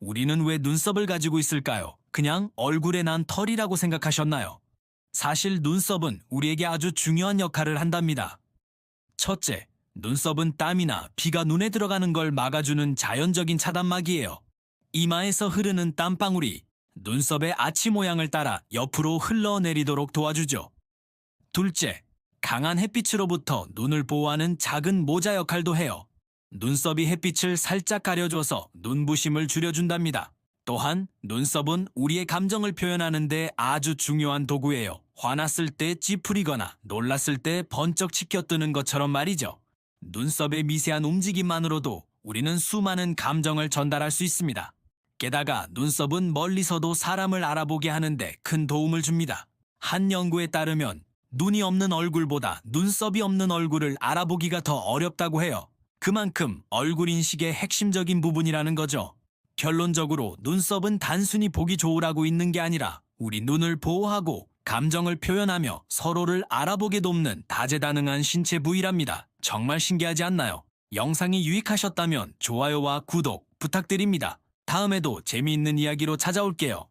우리는 왜 눈썹을 가지고 있을까요? 그냥 얼굴에 난 털이라고 생각하셨나요? 사실 눈썹은 우리에게 아주 중요한 역할을 한답니다. 첫째, 눈썹은 땀이나 비가 눈에 들어가는 걸 막아주는 자연적인 차단막이에요. 이마에서 흐르는 땀방울이 눈썹의 아치 모양을 따라 옆으로 흘러내리도록 도와주죠. 둘째, 강한 햇빛으로부터 눈을 보호하는 작은 모자 역할도 해요. 눈썹이 햇빛을 살짝 가려줘서 눈부심을 줄여준답니다. 또한 눈썹은 우리의 감정을 표현하는데 아주 중요한 도구예요. 화났을 때 찌푸리거나 놀랐을 때 번쩍 치켜뜨는 것처럼 말이죠. 눈썹의 미세한 움직임만으로도 우리는 수많은 감정을 전달할 수 있습니다. 게다가 눈썹은 멀리서도 사람을 알아보게 하는데 큰 도움을 줍니다. 한 연구에 따르면 눈이 없는 얼굴보다 눈썹이 없는 얼굴을 알아보기가 더 어렵다고 해요. 그만큼 얼굴 인식의 핵심적인 부분이라는 거죠. 결론적으로 눈썹은 단순히 보기 좋으라고 있는 게 아니라 우리 눈을 보호하고 감정을 표현하며 서로를 알아보게 돕는 다재다능한 신체 부위랍니다. 정말 신기하지 않나요? 영상이 유익하셨다면 좋아요와 구독 부탁드립니다. 다음에도 재미있는 이야기로 찾아올게요.